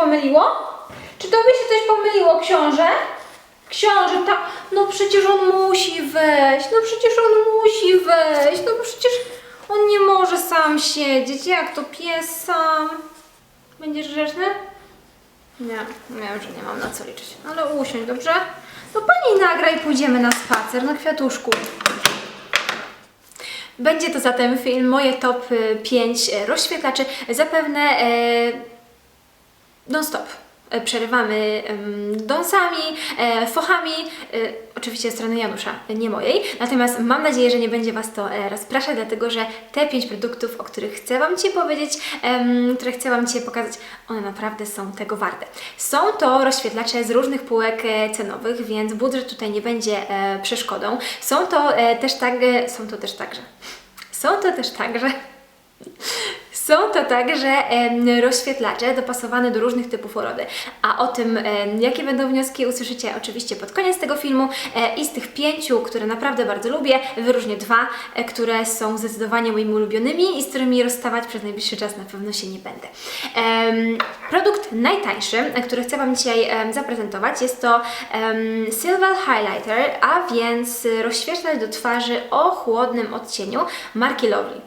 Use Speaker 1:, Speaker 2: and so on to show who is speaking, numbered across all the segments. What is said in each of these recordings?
Speaker 1: pomyliło? Czy tobie się coś pomyliło, książę? Książę, tak, no przecież on musi wejść, no przecież on musi wejść, no przecież on nie może sam siedzieć, jak to pies sam? Będziesz grzeczny? Nie, wiem, że nie mam na co liczyć, ale usiądź, dobrze? No pani nagra i pójdziemy na spacer, na kwiatuszku. Będzie to zatem film moje top 5 rozświetlaczy, zapewne e, non-stop. E, Przerywamy dąsami, e, fochami, e, oczywiście strony Janusza, nie mojej. Natomiast mam nadzieję, że nie będzie Was to rozpraszać, dlatego że te pięć produktów, o których chcę Wam Cię powiedzieć, które chcę Wam Cię pokazać, one naprawdę są tego warte. Są to rozświetlacze z różnych półek cenowych, więc budżet tutaj nie będzie przeszkodą. Są to też tak, są to też także. Są to też także są to także rozświetlacze dopasowane do różnych typów urody. A o tym, jakie będą wnioski, usłyszycie oczywiście pod koniec tego filmu. E, I z tych pięciu, które naprawdę bardzo lubię, wyróżnię dwa, e, które są zdecydowanie moimi ulubionymi i z którymi rozstawać przez najbliższy czas na pewno się nie będę. Produkt najtańszy, który chcę Wam dzisiaj zaprezentować, jest to Silver Highlighter, a więc rozświetlacz do twarzy o chłodnym odcieniu marki Lovely.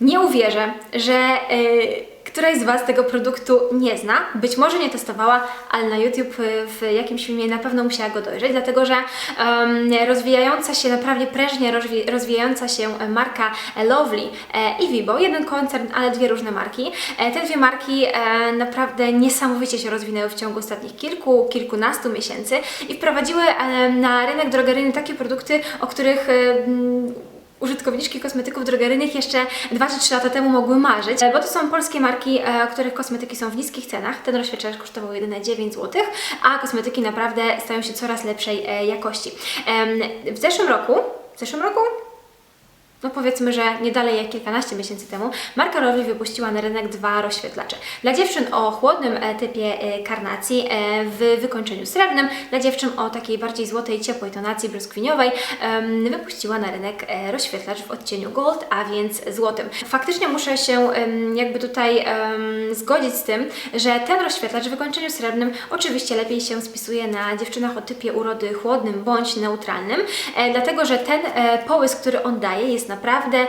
Speaker 1: Nie uwierzę, że y, któraś z Was tego produktu nie zna, być może nie testowała, ale na YouTube y, w jakimś filmie na pewno musiała go dojrzeć, dlatego że rozwijająca się, naprawdę prężnie rozwi- rozwijająca się marka Lovely e, i Vibo, jeden koncern, ale dwie różne marki. E, te dwie marki e, naprawdę niesamowicie się rozwinęły w ciągu ostatnich kilku, kilkunastu miesięcy i wprowadziły e, na rynek drogeryjny takie produkty, o których e, użytkowniczki kosmetyków drogeryjnych jeszcze 2 czy 3 lata temu mogły marzyć, e, bo to są polskie marki, e, których kosmetyki są w niskich cenach. Ten rozświetlacz kosztował jedyne 9 zł, a kosmetyki naprawdę stają się coraz lepszej e, jakości. W zeszłym roku, w zeszłym roku? No powiedzmy, że nie dalej jak kilkanaście miesięcy temu, marka Lovely wypuściła na rynek dwa rozświetlacze. Dla dziewczyn o chłodnym e, typie e, karnacji e, w wykończeniu srebrnym, dla dziewczyn o takiej bardziej złotej, ciepłej tonacji brzoskwiniowej wypuściła na rynek rozświetlacz w odcieniu gold, a więc złotym. Faktycznie muszę się jakby tutaj zgodzić z tym, że ten rozświetlacz w wykończeniu srebrnym oczywiście lepiej się spisuje na dziewczynach o typie urody chłodnym bądź neutralnym, dlatego że ten połysk, który on daje jest naprawdę e,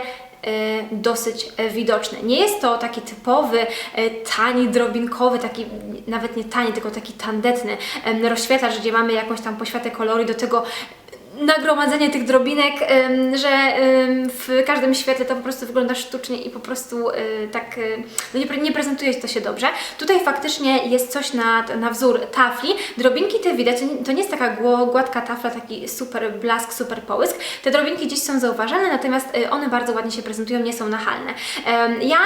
Speaker 1: dosyć e, widoczny. Nie jest to taki typowy, e, tani, drobinkowy, taki nawet nie tani, tylko taki tandetny rozświetlacz, gdzie mamy jakąś tam poświatę koloru i do tego nagromadzenie tych drobinek, że w każdym świetle to po prostu wygląda sztucznie i po prostu e, tak e, no nie, nie prezentuje to się dobrze. Tutaj faktycznie jest coś na, na wzór tafli. Drobinki te widać, to nie, jest taka gładka tafla, taki super blask, super połysk. Te drobinki gdzieś są zauważalne, natomiast e, one bardzo ładnie się prezentują, nie są nachalne. Ja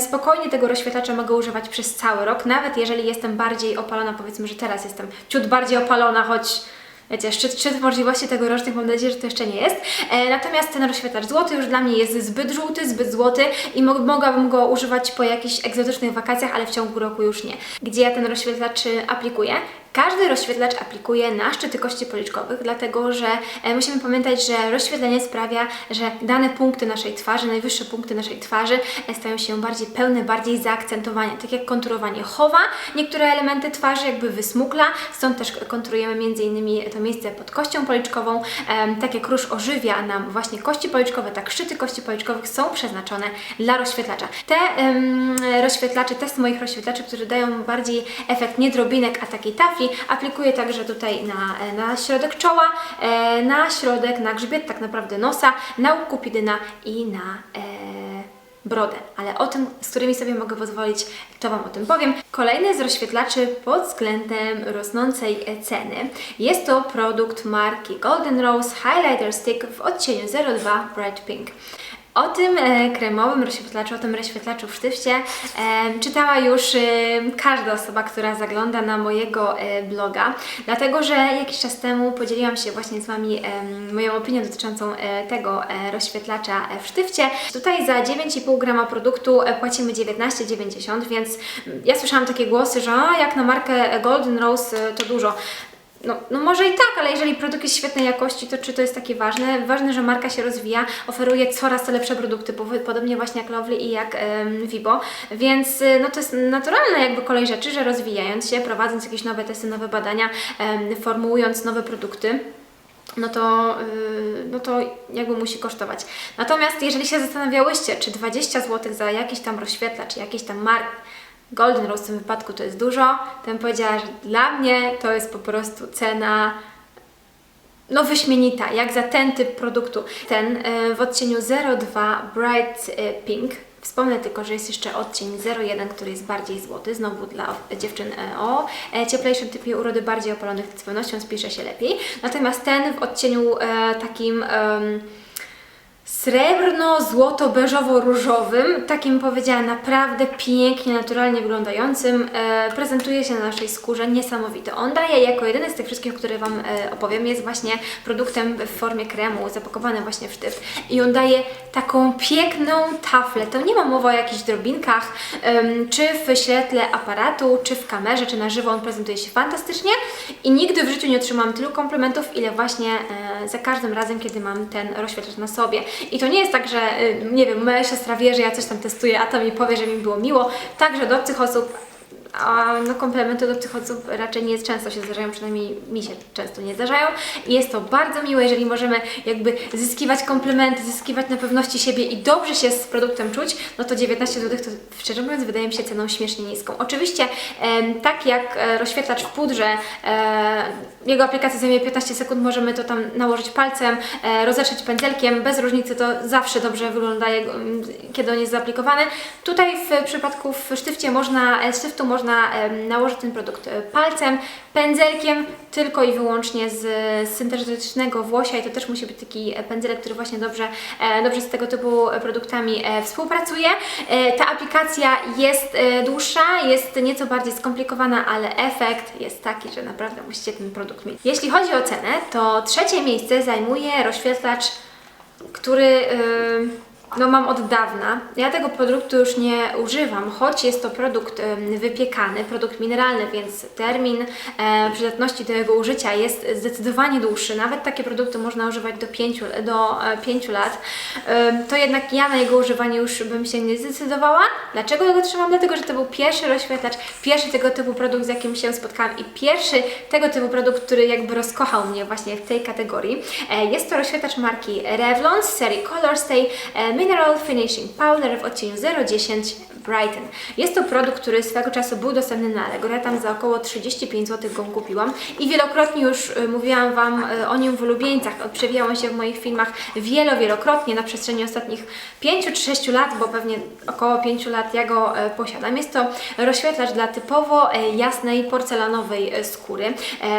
Speaker 1: spokojnie tego rozświetlacza mogę używać przez cały rok, nawet jeżeli jestem bardziej opalona, powiedzmy, że teraz jestem ciut bardziej opalona, choć Wiecie, szczyt, szczyt możliwości tegorocznych mam nadzieję, że to jeszcze nie jest. E, natomiast ten rozświetlacz złoty już dla mnie jest zbyt żółty, zbyt złoty i mo- mogłabym go używać po jakichś egzotycznych wakacjach, ale w ciągu roku już nie. Gdzie ja ten rozświetlacz aplikuję? Każdy rozświetlacz aplikuje na szczyty kości policzkowych, dlatego że e, musimy pamiętać, że rozświetlenie sprawia, że dane punkty naszej twarzy, najwyższe punkty naszej twarzy e, stają się bardziej pełne, bardziej zaakcentowane. Tak jak konturowanie chowa niektóre elementy twarzy, jakby wysmukla, stąd też konturujemy m.in. to miejsce pod kością policzkową. Em, tak jak róż ożywia nam właśnie kości policzkowe, tak szczyty kości policzkowych są przeznaczone dla rozświetlacza. Te em, rozświetlacze, test moich rozświetlaczy, które dają bardziej efekt nie drobinek, a takiej tafli, aplikuję także tutaj na, na środek czoła, e, na środek, na grzbiet tak naprawdę nosa, na łuk kupidyna i na e, brodę, ale o tym, z którymi sobie mogę pozwolić, to Wam o tym powiem. Kolejny z rozświetlaczy pod względem rosnącej e, ceny jest to produkt marki Golden Rose Highlighter Stick w odcieniu 02 Bright Pink. O tym e, kremowym rozświetlaczu, o tym rozświetlaczu w sztywcie e, czytała już e, każda osoba, która zagląda na mojego e, bloga, dlatego że jakiś czas temu podzieliłam się właśnie z Wami e, moją opinią dotyczącą e, tego e, rozświetlacza e, w sztywcie. Tutaj za 9,5 grama produktu e, płacimy 19,90, więc ja słyszałam takie głosy, że a, jak na markę Golden Rose e, to dużo. No, no może i tak, ale jeżeli produkt jest świetnej jakości, to czy to jest takie ważne? Ważne, że marka się rozwija, oferuje coraz to lepsze produkty, po- podobnie właśnie jak Lovely i jak em, Vibo, więc y, no to jest naturalna jakby kolej rzeczy, że rozwijając się, prowadząc jakieś nowe testy, nowe badania, em, formułując nowe produkty, no to, yy, no to jakby musi kosztować. Natomiast jeżeli się zastanawiałyście, czy 20 zł za jakiś tam rozświetlacz, czy jakiś tam mark, Golden Rose w tym wypadku to jest dużo, bym powiedziała, że dla mnie to jest po prostu cena no wyśmienita, jak za ten typ produktu. Ten e, w odcieniu 02 Bright e, Pink. Wspomnę tylko, że jest jeszcze odcień 01, który jest bardziej złoty, znowu dla dziewczyn e, o cieplejszym typie urody, bardziej opalonych z pewnością spisze się lepiej. Natomiast ten w odcieniu takim srebrno-złoto-beżowo-różowym, takim powiedziała naprawdę pięknie, naturalnie wyglądającym, e, prezentuje się na naszej skórze niesamowite. On daje jako jedyny z tych wszystkich, o których Wam e, opowiem, jest właśnie produktem w formie kremu, zapakowany właśnie w sztyft i on daje taką piękną taflę. To nie ma mowy o jakichś drobinkach, em, czy w świetle aparatu, czy w kamerze, czy na żywo on prezentuje się fantastycznie i nigdy w życiu nie otrzymałam tylu komplementów, ile właśnie e, za każdym razem, kiedy mam ten rozświetlacz na sobie. I to nie jest tak, że y, nie wiem, moja siostra wie, że ja coś tam testuję, a to mi powie, że mi było miło. Także do obcych osób a no komplementy do obcych osób raczej nie często się zdarzają, przynajmniej mi się często nie zdarzają. I jest to bardzo miłe, jeżeli możemy jakby zyskiwać komplementy, zyskiwać na pewności siebie i dobrze się z produktem czuć, no to 19 zł to szczerze mówiąc wydaje mi się ceną śmiesznie niską. Oczywiście tak jak e, rozświetlacz w pudrze, e, jego aplikacja zajmie 15 sekund, możemy to tam nałożyć palcem, e, rozetrzeć pędzelkiem, bez różnicy to zawsze dobrze wygląda, kiedy on jest zaaplikowany. Tutaj w przypadku w sztywcie można, sztyftu można em, nałożyć ten produkt e, palcem, pędzelkiem, tylko i wyłącznie z syntetycznego włosia i to też musi być taki e, pędzelek, który właśnie dobrze, e, dobrze z tego typu produktami współpracuje. Ta aplikacja jest dłuższa, jest nieco bardziej skomplikowana, ale efekt jest taki, że naprawdę musicie ten produkt mieć. Jeśli chodzi o cenę, to trzecie miejsce zajmuje rozświetlacz który yy, no mam od dawna. Ja tego produktu już nie używam, choć jest to produkt wypiekany, produkt mineralny, więc termin e, przydatności do jego użycia jest zdecydowanie dłuższy. Nawet takie produkty można używać do 5 do, e, 5 lat. To jednak ja na jego używanie już bym się nie zdecydowała. Dlaczego go trzymam? Dlatego, że to był pierwszy rozświetlacz, pierwszy tego typu produkt, z jakim się spotkałam i pierwszy tego typu produkt, który jakby rozkochał mnie właśnie w tej kategorii. E, Jest to rozświetlacz marki Revlon z serii Color Stay Mineral Finishing Powder w odcieniu 010 Brighton. Jest to produkt, który swego czasu był dostępny na Allegro. Ja tam za około 35 zł go kupiłam i wielokrotnie już e, mówiłam Wam e, o nim w ulubieńcach. Przewijał się w moich filmach wielo, wielokrotnie na przestrzeni ostatnich 5 czy 6 lat, bo pewnie około 5 lat ja go e, posiadam. Jest to rozświetlacz dla typowo jasnej porcelanowej skóry.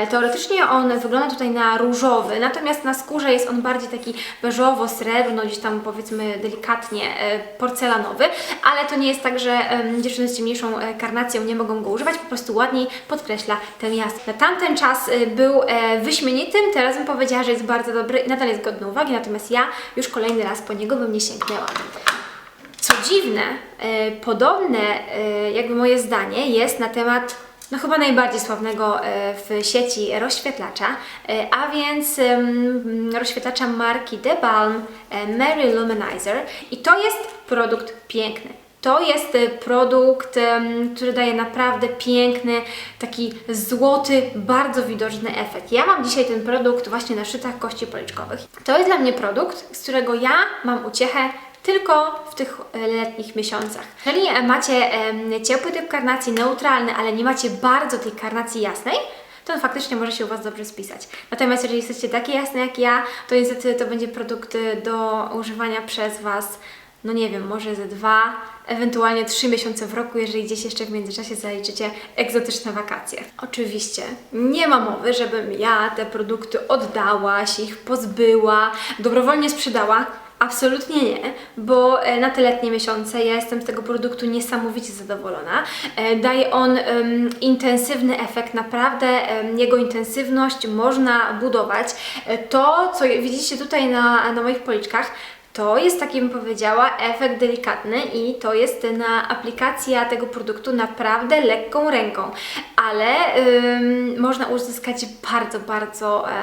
Speaker 1: Teoretycznie on wygląda tutaj na różowy, natomiast na skórze jest on bardziej taki beżowo-srebrno, gdzieś tam powiedzmy delikatnie e, porcelanowy, ale to nie jest tak, że dziewczyny z ciemniejszą e, karnacją nie mogą go używać, po prostu ładniej podkreśla tę jasność. Na tamten czas e, był wyśmienitym, teraz bym powiedziała, że jest bardzo dobry nadal jest godny uwagi, natomiast ja już kolejny raz po niego bym nie sięgnęła. Co dziwne, podobne jakby moje zdanie jest na temat no chyba najbardziej sławnego e, w sieci rozświetlacza, e, a więc rozświetlacza marki The Balm e, Mary Luminizer i to jest produkt piękny. To jest produkt, który daje naprawdę piękny, taki złoty, bardzo widoczny efekt. Ja mam dzisiaj ten produkt właśnie na szczytach kości policzkowych. To jest dla mnie produkt, z którego ja mam uciechę tylko w tych e, letnich miesiącach. Jeżeli e, macie ciepły typ karnacji, neutralny, ale nie macie bardzo tej karnacji jasnej, to on faktycznie może się u Was dobrze spisać. Natomiast jeżeli jesteście takie jasne jak ja, to niestety to będzie produkt e, do używania przez Was, no nie wiem, może ze dwa, ewentualnie trzy miesiące w roku, jeżeli gdzieś jeszcze w międzyczasie zaliczycie egzotyczne wakacje. Oczywiście nie ma mowy, żebym ja te produkty oddała, się ich pozbyła, dobrowolnie sprzedała. Absolutnie nie, bo e, na te letnie miesiące ja jestem z tego produktu niesamowicie zadowolona. E, Daje on em, intensywny efekt, naprawdę em, jego intensywność można budować. E, To, co widzicie tutaj na, na moich policzkach, to jest taki bym powiedziała efekt delikatny i to jest na aplikacja tego produktu naprawdę lekką ręką, ale ym, można uzyskać bardzo, bardzo e,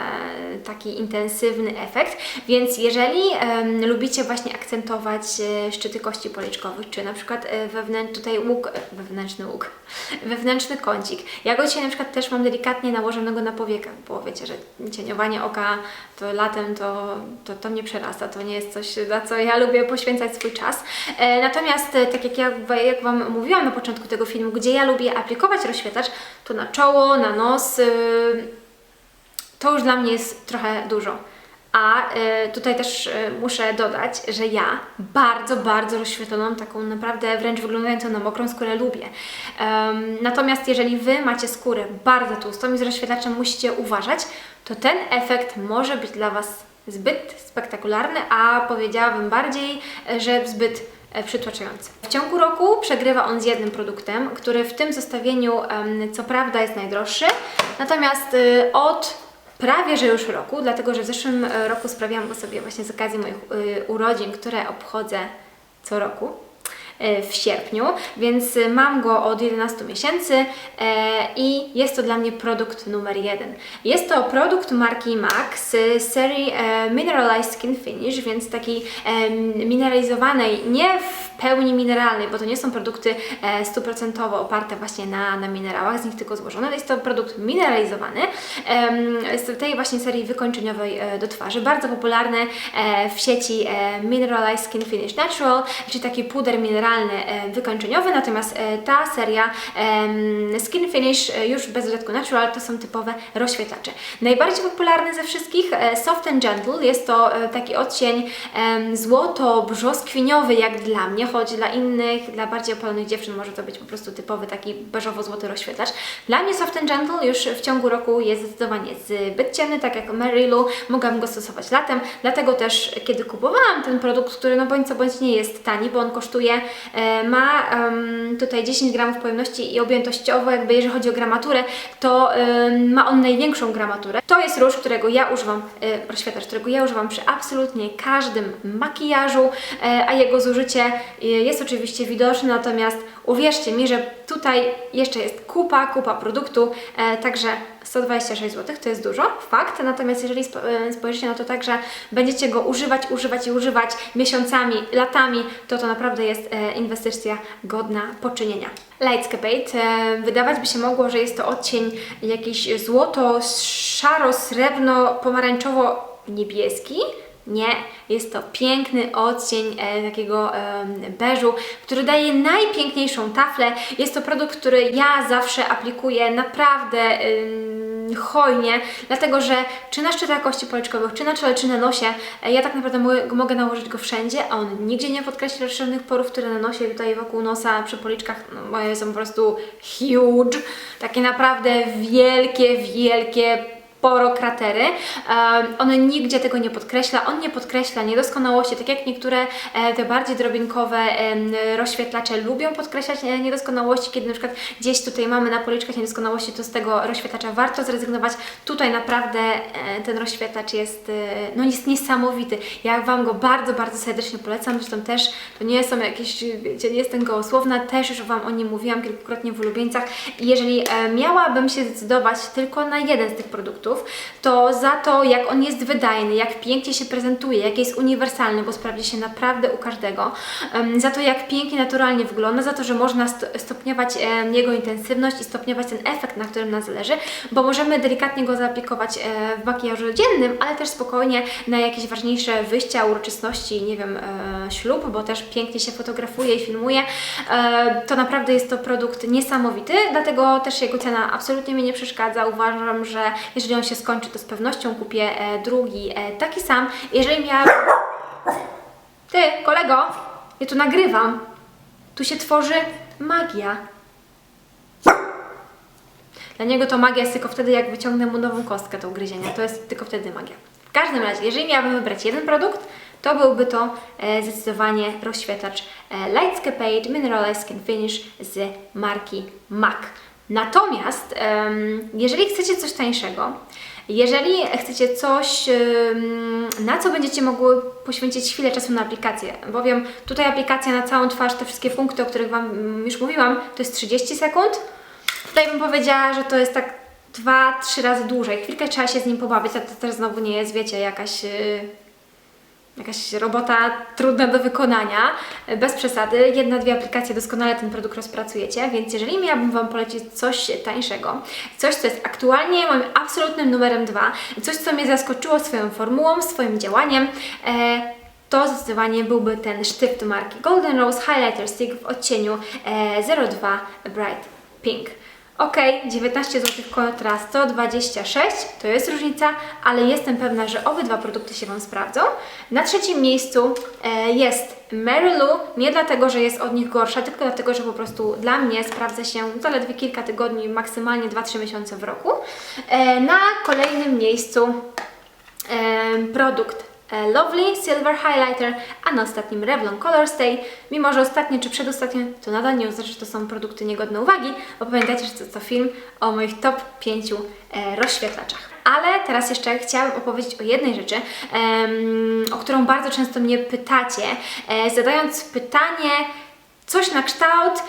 Speaker 1: taki intensywny efekt, więc jeżeli em, lubicie właśnie akcentować e, szczyty kości policzkowych, czy na przykład e, wewnętrzny tutaj łuk, e, wewnętrzny łuk, wewnętrzny kącik. Ja go dzisiaj na przykład też mam delikatnie nałożonego na powiekach, bo wiecie, że cieniowanie oka to latem to, to, to mnie przerasta, to nie jest coś, na co ja lubię poświęcać swój czas. E, natomiast e, tak jak ja jak Wam mówiłam na początku tego filmu, gdzie ja lubię aplikować rozświetlacz, to na czoło, na nos, y, to już dla mnie jest trochę dużo. A y, tutaj też muszę dodać, że ja bardzo, bardzo rozświetloną, taką naprawdę wręcz wyglądającą na mokrą skórę lubię. Natomiast jeżeli Wy macie skórę bardzo tłustą i z rozświetlaczem musicie uważać, to ten efekt może być dla Was zbyt spektakularny, a powiedziałabym bardziej, że zbyt e, przytłaczający. W ciągu roku przegrywa on z jednym produktem, który w tym zestawieniu co prawda jest najdroższy, natomiast y, od prawie że już roku, dlatego że w zeszłym e, roku sprawiłam go sobie właśnie z okazji moich y, urodzin, które obchodzę co roku w sierpniu, więc y, mam go od 11 miesięcy e, i jest to dla mnie produkt numer jeden. Jest to produkt marki MAC z serii e, Mineralized Skin Finish, więc takiej e, mineralizowanej, nie w pełni mineralnej, bo to nie są produkty e, stuprocentowo oparte właśnie na, na minerałach, z nich tylko złożone. Jest to produkt mineralizowany z tej właśnie serii wykończeniowej e, do twarzy. Bardzo popularny e, w sieci e, Mineralized Skin Finish Natural, czyli taki puder mineralny e, wykończeniowy, natomiast e, ta seria Skin Finish e, już bez dodatku Natural to są typowe rozświetlacze. Najbardziej popularny ze wszystkich Soft and Gentle jest to taki odcień złoto-brzoskwiniowy jak dla mnie, choć dla innych, dla bardziej opalonych dziewczyn może to być po prostu typowy taki beżowo-złoty rozświetlacz. Dla mnie Soft and Gentle już w ciągu roku jest zdecydowanie zbyt ciemny, tak jak Mary Lou, mogłam go stosować latem, dlatego też kiedy kupowałam ten produkt, który no bądź co bądź nie jest tani, bo on kosztuje, ma em, tutaj 10 gramów pojemności i objętościowo jakby jeżeli chodzi o gramaturę, to ma on największą gramaturę. To jest róż, którego ja używam, e, rozświetlacz, którego ja używam przy absolutnie każdym makijażu, e, a jego zużycie e, jest oczywiście widoczne, natomiast uwierzcie mi, że tutaj jeszcze jest kupa, kupa produktu, e, także 126 zł to jest dużo, fakt, natomiast jeżeli spo- e, spojrzycie na to tak, że będziecie go używać, używać i używać miesiącami, latami, to to naprawdę jest e, inwestycja godna poczynienia. Lightscapade, e, wydawać by się mogło, że jest to odcień jakiś złoto, szaro, srebrno, pomarańczowo, niebieski, nie, jest to piękny odcień e, takiego e, beżu, który daje najpiękniejszą taflę. Jest to produkt, który ja zawsze aplikuję naprawdę ym, hojnie, dlatego że czy na szczytach kości policzkowych, czy na czole, czy na nosie, e, ja tak naprawdę mogę, mogę nałożyć go wszędzie, a on nigdzie nie podkreśli rozszerzonych porów, które na nosie, tutaj wokół nosa, przy policzkach, no, moje są po prostu huge, takie naprawdę wielkie, wielkie porokratery. Um, on nigdzie tego nie podkreśla. On nie podkreśla niedoskonałości, tak jak niektóre e, te bardziej drobinkowe rozświetlacze lubią podkreślać e, niedoskonałości, kiedy na przykład gdzieś tutaj mamy na policzkach niedoskonałości, to z tego rozświetlacza warto zrezygnować. Tutaj naprawdę e, ten rozświetlacz jest, no jest niesamowity. Ja Wam go bardzo, bardzo serdecznie polecam. Zresztą też to nie są jakieś, wiecie, nie jestem gołosłowna, też już Wam o nim mówiłam kilkukrotnie w ulubieńcach. I jeżeli miałabym się zdecydować tylko na jeden z tych produktów, to za to, jak on jest wydajny, jak pięknie się prezentuje, jak jest uniwersalny, bo sprawdzi się naprawdę u każdego, za to, jak pięknie, naturalnie wygląda, za to, że można sto- stopniować jego intensywność i stopniować ten efekt, na którym nam zależy, bo możemy delikatnie go zaaplikować e, w makijażu dziennym, ale też spokojnie na jakieś ważniejsze wyjścia, uroczystości, nie wiem, e, ślub, bo też pięknie się fotografuje i filmuje. E, to naprawdę jest to produkt niesamowity, dlatego też jego cena absolutnie mi nie przeszkadza. Uważam, że jeżeli on się skończy, to z pewnością kupię e, drugi e, taki sam. Jeżeli miałabym... Ty, kolego, ja tu nagrywam. Tu się tworzy magia. Dla niego to magia jest tylko wtedy, jak wyciągnę mu nową kostkę do ugryzienia. To jest tylko wtedy magia. W każdym razie, jeżeli miałabym wybrać jeden produkt, to byłby to e, zdecydowanie rozświetlacz e, Lightscapade Mineralized Skin Finish z marki MAC. Natomiast, jeżeli chcecie coś tańszego, Jeżeli chcecie coś, na co będziecie mogły poświęcić chwilę czasu na aplikację, bowiem tutaj aplikacja na całą twarz, te wszystkie punkty, o których Wam mm, już mówiłam, to jest 30 sekund. Tutaj bym powiedziała, że to jest tak dwa, trzy razy dłużej. Chwilkę trzeba się z nim pobawić, a to też znowu nie jest, wiecie, jakaś, yy, jakaś robota trudna do wykonania. Yy, Bez przesady, jedna, dwie aplikacje doskonale ten produkt rozpracujecie, więc jeżeli miałabym Wam polecić coś tańszego, coś, co jest aktualnie moim absolutnym numerem dwa, coś, co mnie zaskoczyło swoją formułą, swoim działaniem, e, to zdecydowanie byłby ten sztyft marki Golden Rose Highlighter Stick w odcieniu e, 02 Bright Pink. Ok, 19 zł kontra 126, to jest różnica, ale jestem pewna, że obydwa produkty się Wam sprawdzą. Na trzecim miejscu e, jest Mary Lou, nie dlatego, że jest od nich gorsza, tylko dlatego, że po prostu dla mnie sprawdza się zaledwie kilka tygodni, maksymalnie 2-3 miesiące w roku. E, na kolejnym miejscu em, produkt e, Lovely Silver Highlighter, a na ostatnim Revlon Color Stay. Mimo, że ostatnie czy przedostatnie, to nadal nie oznacza, że to są produkty niegodne uwagi, bo pamiętajcie, że to, to film o moich top 5 e, rozświetlaczach. Ale teraz jeszcze chciałam opowiedzieć o jednej rzeczy, o którą bardzo często mnie pytacie, e, zadając pytanie, coś na kształt,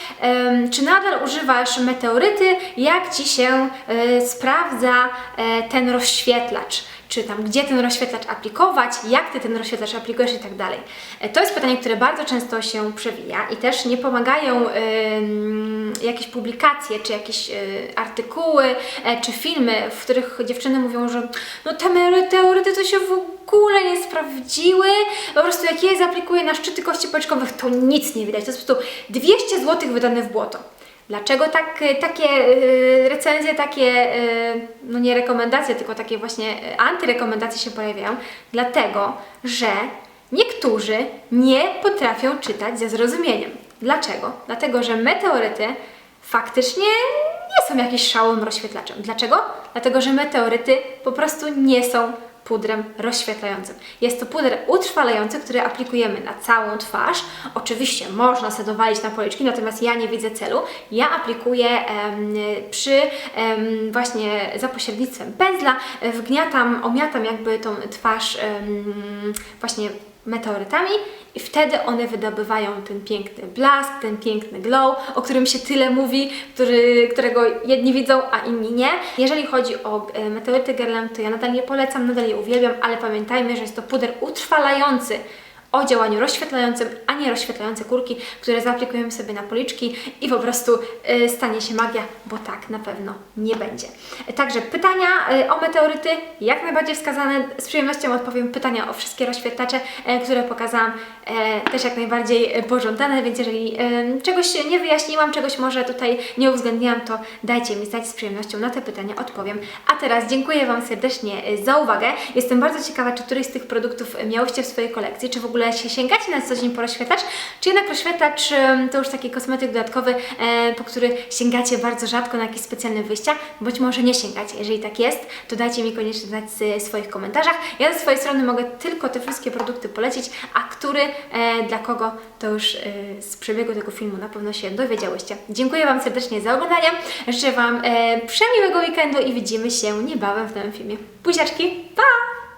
Speaker 1: czy nadal używasz meteoryty, jak Ci się e, sprawdza e, ten rozświetlacz, czy tam gdzie ten rozświetlacz aplikować, jak Ty ten rozświetlacz aplikujesz i tak dalej. E, To jest pytanie, które bardzo często się przewija i też nie pomagają jakieś publikacje, czy jakieś e, artykuły, e, czy filmy, w których dziewczyny mówią, że no te meteoryty to się w ogóle nie sprawdziły, po prostu jak je zaaplikuję na szczyty kości policzkowych, to nic nie widać, to jest po prostu 200 zł wydane w błoto. Dlaczego tak, takie y, recenzje, takie, y, no nie rekomendacje, tylko takie właśnie y, antyrekomendacje się pojawiają? Dlatego, że niektórzy nie potrafią czytać ze zrozumieniem. Dlaczego? Dlatego, że meteoryty faktycznie nie są jakimś szałowym rozświetlaczem. Dlaczego? Dlatego, że meteoryty po prostu nie są pudrem rozświetlającym. Jest to puder utrwalający, który aplikujemy na całą twarz. Oczywiście można sobie dowalić na policzki, natomiast ja nie widzę celu. Ja aplikuję em, przy em, właśnie za pośrednictwem pędzla, wgniatam, omiatam jakby tą twarz em, właśnie meteorytami i wtedy one wydobywają ten piękny blask, ten piękny glow, o którym się tyle mówi, który, którego jedni widzą, a inni nie. Jeżeli chodzi o e, meteoryty Guerlain, to ja nadal je polecam, nadal je uwielbiam, ale pamiętajmy, że jest to puder utrwalający o działaniu rozświetlającym, a nie rozświetlające kurki, które zaaplikujemy sobie na policzki i po prostu y, stanie się magia, bo tak na pewno nie będzie. Także pytania y, o meteoryty jak najbardziej wskazane. Z przyjemnością odpowiem pytania o wszystkie rozświetlacze, e, które pokazałam, e, też jak najbardziej e, pożądane, więc jeżeli e, czegoś nie wyjaśniłam, czegoś może tutaj nie uwzględniłam, to dajcie mi znać z przyjemnością na te pytania odpowiem. A teraz dziękuję Wam serdecznie e, za uwagę. Jestem bardzo ciekawa, czy któryś z tych produktów miałyście w swojej kolekcji, czy w ogóle się sięgacie na co dzień po rozświetlacz, czy jednak rozświetlacz to już taki kosmetyk dodatkowy, e, po który sięgacie bardzo rzadko na jakieś specjalne wyjścia, bądź może nie sięgacie. Jeżeli tak jest, to dajcie mi koniecznie znać w swoich komentarzach. Ja ze swojej strony mogę tylko te wszystkie produkty polecić, a który e, dla kogo, to już e, z przebiegu tego filmu na pewno się dowiedziałyście. Dziękuję Wam serdecznie za oglądanie, życzę Wam przemiłego weekendu i widzimy się niebawem w nowym filmie. Buziaczki, pa!